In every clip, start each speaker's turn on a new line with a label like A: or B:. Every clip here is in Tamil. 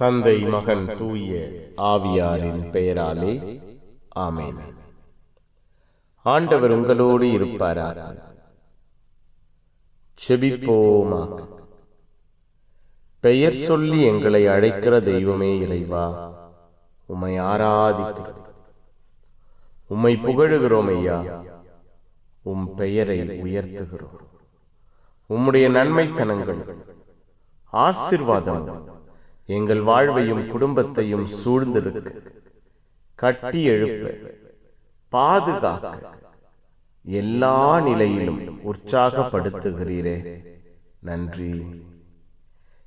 A: தந்தை மகன் தூய ஆவியாரின் பெயராலே ஆமென். ஆண்டவர் உங்களோடு இருப்பாராக. செபிப்போமாக. பெயர் சொல்லி எங்களை அழைக்கிற தெய்வமே இறைவா. உம்மை ஆராதிக்கிறோம். உம்மை புகழுகிறோம் ஐயா. உம் பெயரை உயர்த்துகிறோம். உம்முடைய நன்மைத்தனங்கள் ஆசிர்வாதம் எங்கள் வாழ்வையும் குடும்பத்தையும் சூழ்ந்திருக்க. கட்டி எழுப்ப பாதுகாக்க எல்லா நிலையிலும் உற்சாகப்படுத்துகிறீரே. நன்றி.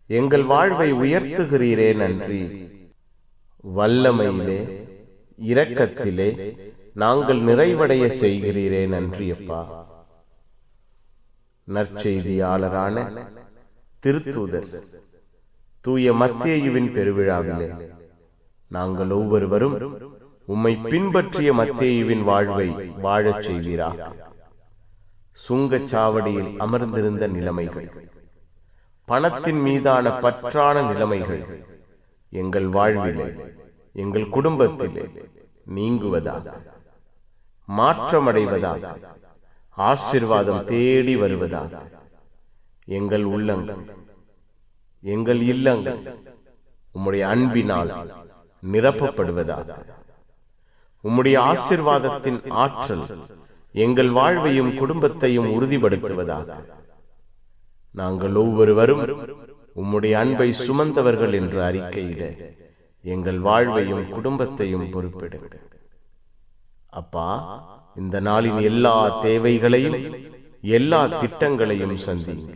A: எங்கள் வாழ்வை உயர்த்துகிறீரே நன்றி. வல்லமையிலே இரக்கத்திலே நாங்கள் நிறைவடைய செய்கிறீரே நன்றி அப்பா. நற்செய்தியாளரான திருத்தூதர். தூய மத்தேயுவின் பெருவிழாவிலே. நாங்கள் ஒவ்வொருவரும் உம்மை பின்பற்றிய மத்தேயுவின் வாழ்வை வாழச் செய்வீராக. சுங்கச் சாவடியில் அமர்ந்திருந்த நிலைமைகள் பணத்தின் மீதான பற்றான நிலைமைகள் எங்கள் வாழ்விலே எங்கள் குடும்பத்திலே நீங்குவதாக மாற்றமடைவதாக ஆசிர்வாதம் தேடி வருவதாக. எங்கள் உள்ளங்கள் எங்கள் இல்லங்கள் உம்முடைய அன்பினால் நிரப்பப்படுவதாக. உம்முடைய ஆசிர்வாதத்தின் ஆற்றல் எங்கள் வாழ்வையும் குடும்பத்தையும் உறுதிப்படுத்துவதாக. நாங்கள் ஒவ்வொருவரும் உம்முடைய அன்பை சுமந்தவர்கள் என்று அறிக்கையிட எங்கள் வாழ்வையும் குடும்பத்தையும் பொறுப்பிடுங்கள். அப்பா இந்த நாளின் எல்லா தேவைகளையும் எல்லா திட்டங்களையும் சந்திங்க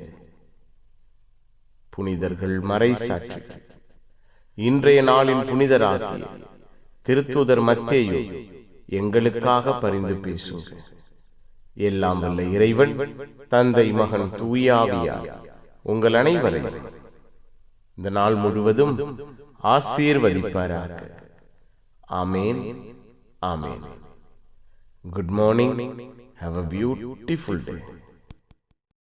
A: புனிதர்கள் மறை சாட்சி. இன்றைய நாளின் புனிதராகிய திருத்தூதர் மத்தேயு எங்களுக்காக பரிந்து பேசுங்க எல்லாம் வல்ல இறைவன் தந்தை மகன் தூயாவியார் உங்கள் அனைவரையும் இந்த நாள் முழுவதும் ஆசீர்வதிப்பாராக. Amen amen. Good morning have a beautiful day